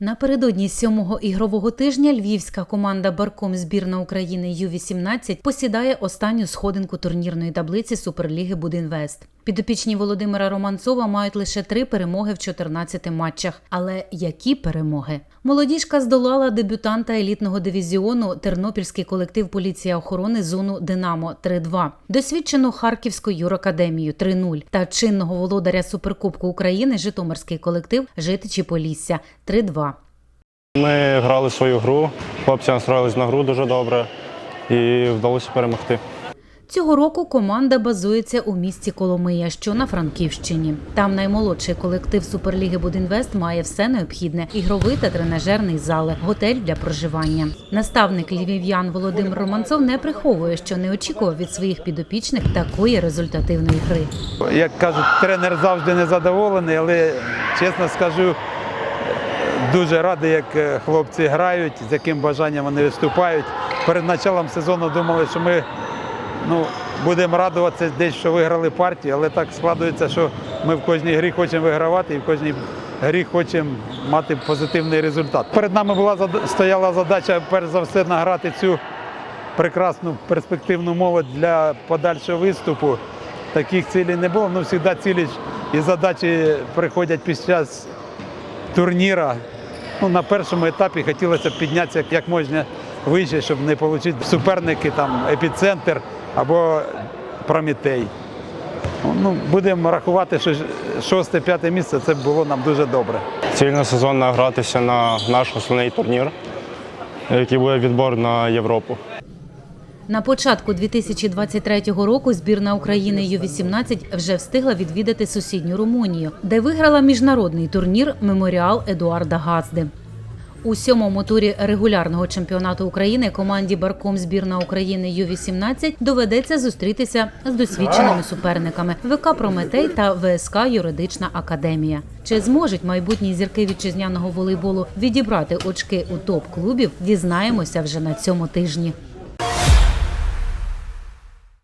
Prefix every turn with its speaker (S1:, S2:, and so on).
S1: Напередодні сьомого ігрового тижня львівська команда Барком збірна України Ю-18 посідає останню сходинку турнірної таблиці Суперліги Будінвест. Підопічні Володимира Романцова мають лише три перемоги в 14 матчах. Але які перемоги? Молодіжка здолала дебютанта елітного дивізіону Тернопільський колектив поліція охорони зону Динамо 3-2, досвідчену Харківську юракадемію 3-0 та чинного володаря Суперкубку України Житомирський колектив Житичі Полісся 3-2.
S2: Ми грали свою гру, хлопці настроїлись на гру дуже добре і вдалося перемогти.
S1: Цього року команда базується у місті Коломия, що на Франківщині. Там наймолодший колектив Суперліги Будінвест має все необхідне: ігровий та тренажерний зали, готель для проживання. Наставник львів'ян Володимир Романцов не приховує, що не очікував від своїх підопічних такої результативної гри.
S3: Як кажуть, тренер завжди незадоволений, але чесно скажу, дуже радий, як е, хлопці грають, з яким бажанням вони виступають. Перед початком сезону думали, що ми ну, будемо радуватися десь, що виграли партію, але так складується, що ми в кожній грі хочемо вигравати і в кожній грі хочемо мати позитивний результат. Перед нами була стояла задача перш за все награти цю прекрасну перспективну молодь для подальшого виступу. Таких цілей не було. Ну, завжди цілі і задачі приходять під час турніра. Ну, на першому етапі хотілося піднятися як можна вище, щоб не отримати суперники там епіцентр або Прометей. Ну, будемо рахувати, що шосте-п'яте місце це було нам дуже добре.
S2: Цільна сезон награтися на наш основний турнір, який буде відбор на Європу.
S1: На початку 2023 року збірна України Ю-18 вже встигла відвідати сусідню Румунію, де виграла міжнародний турнір Меморіал Едуарда Газди. У сьомому турі регулярного чемпіонату України команді Барком збірна України Ю-18 доведеться зустрітися з досвідченими суперниками ВК Прометей та ВСК Юридична академія. Чи зможуть майбутні зірки вітчизняного волейболу відібрати очки у топ клубів? Дізнаємося вже на цьому тижні.